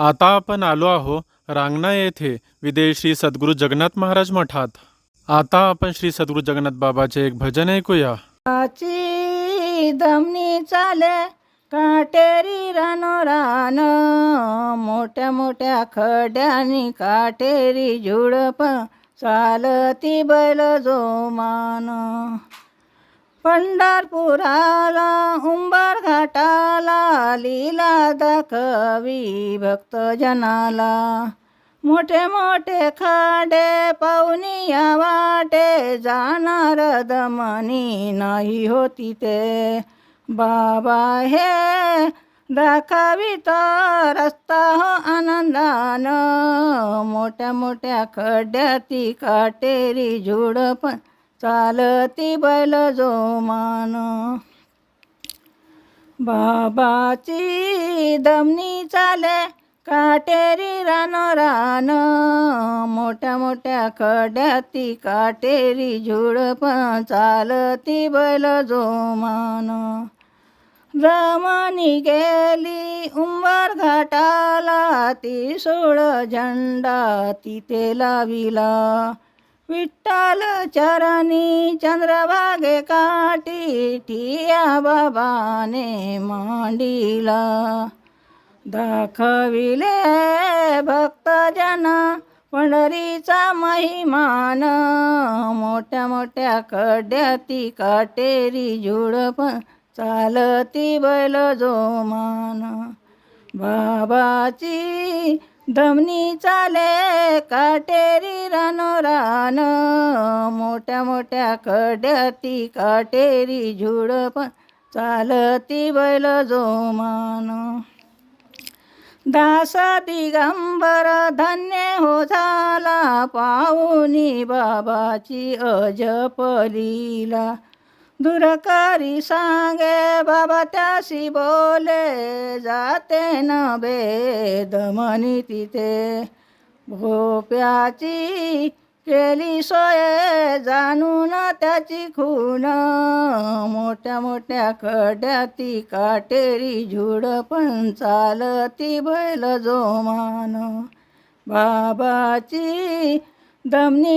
आता आपण आलो आहो रांगणा येथे विदेश श्री सद्गुरू जगन्नाथ महाराज मठात. आता आपण श्री सद्गुरू जगन्नाथ बाबाचे एक भजन ऐकूया. दमनी चाले काटेरी रानो रान मोठ्या मोठ्या खड्यानी काटेरी झुडप चालती बैल जोमान. पंढरपुराला उंबर घाटाला लीला दाखवी भक्तजनाला. मोठे मोठे खाडे पाहुणी या वाटे जाणार दमनी नाही होती ते बाबा हे दाखावी तर रस्ता हो आनंदान. मोठ्या मोठ्या खड्ड्याती काटेरी झुडपण चालती बैल जोमान. बाबाची दमनी चाले काटेरी रानो रान. मोठ्या मोठ्या खड्याती काटेरी झुडप चालती बैल जोमान. रमणी गेली उंबर घाटाला ती सोळ झंडा तिथे लाविला. विठ्ठल चरणी चंद्रभागे काठी ठिया बाबाने मांडिला. दाखविले भक्तजन पंढरीचा महिमान. मोठ्या मोठ्या खड्ड्याती काटेरी झुडप चालती बैल जोमान बाबाची धमनी चाले काटेरी रानो रान. मोठ्या मोठ्या खड्याती काटेरी झुडप चालती बैल जोमान. दास दिगंबर धन्य हो झाला पाहुनी बाबाची अजपलीला. दुरकारी सांगे बाबा त्याशी बोले जाते न बेद म्हणी तिथे. भोप्याची केली सोय जाणून त्याची खून. मोठ्या मोठ्या खड्याती काटेरी झुडपण चालती बैल जोमान. बाबाची दमनी